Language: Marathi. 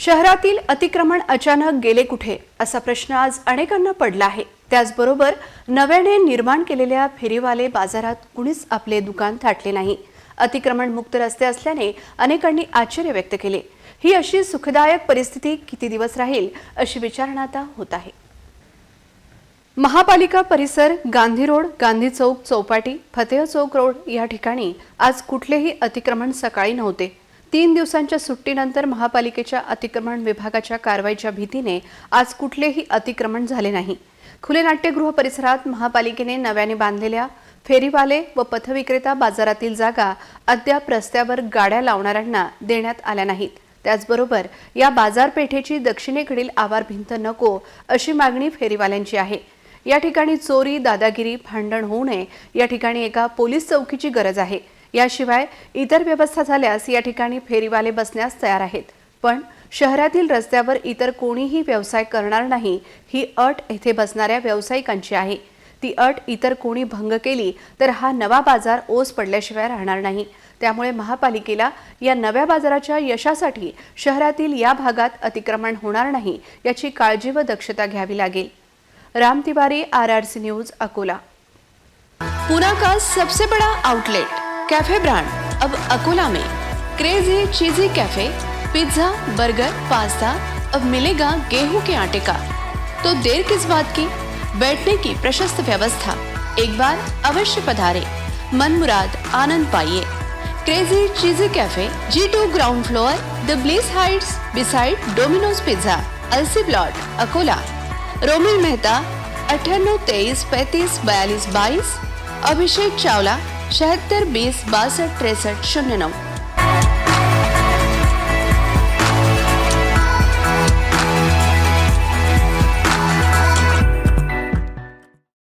शहरातील अतिक्रमण अचानक गेले कुठे असा प्रश्न आज अनेकांना पडला आहे. त्याचबरोबर नव्याने निर्माण केलेल्या फेरीवाले बाजारात कुणीच आपले दुकान थाटले नाही. अतिक्रमण मुक्त रस्ते असल्याने अनेकांनी आश्चर्य व्यक्त केले. ही अशी सुखदायक परिस्थिती किती दिवस राहील अशी विचारणा आता होत आहे. महापालिका परिसर गांधी रोड गांधी चौक चौपाटी फतेह चौक रोड या ठिकाणी आज कुठलेही अतिक्रमण सकाळी नव्हते. तीन दिवसांच्या सुट्टीनंतर महापालिकेच्या अतिक्रमण विभागाच्या कारवाईच्या भीतीने आज कुठलेही अतिक्रमण झाले नाही. खुले नाट्यगृह परिसरात महापालिकेने नव्याने बांधलेल्या फेरीवाले व पथविक्रेता बाजारातील जागा अद्याप रस्त्यावर गाड्या लावणाऱ्यांना देण्यात आल्या नाहीत. त्याचबरोबर या बाजारपेठेची दक्षिणेकडील आवार भिंत नको अशी मागणी फेरीवाल्यांची आहे. या ठिकाणी चोरी दादागिरी भांडण होऊ नये. या ठिकाणी एका पोलीस चौकीची गरज आहे. याशिवाय इतर व्यवस्था झाल्यास या ठिकाणी फेरीवाले बसण्यास तयार आहेत. पण शहरातील रस्त्यावर इतर कोणीही व्यवसाय करणार नाही ही अट येथे बसणाऱ्या व्यावसायिकांची आहे. ती अट इतर कोणी भंग केली तर हा नवा बाजार ओस पडल्याशिवाय राहणार नाही. त्यामुळे महापालिकेला या नव्या बाजाराच्या यशासाठी शहरातील या भागात अतिक्रमण होणार नाही याची काळजी व दक्षता घ्यावी लागेल. Ram Tiwari R R C news Akola. Pune का सबसे बड़ा आउटलेट कैफ़े ब्रांड। अब अकोला में crazy cheesy cafe pizza burger pasta अब मिलेगा गेहूँ के आटे का। तो देर किस बात की? बैठने की प्रशस्त व्यवस्था। एक बार अवश्य पधारे। मन मुराद, आनंद पाइए। Crazy cheesy cafe G two ground floor the bliss heights beside Domino's pizza Alsi plot Akola. Romil Mehta अठ्याण्णव तेईस पैंतीस बयालीस बाईस, अभिषेक चावला શહેત્તર વીસ બાસઠ ત્રેસઠ શૂન્ય નવ.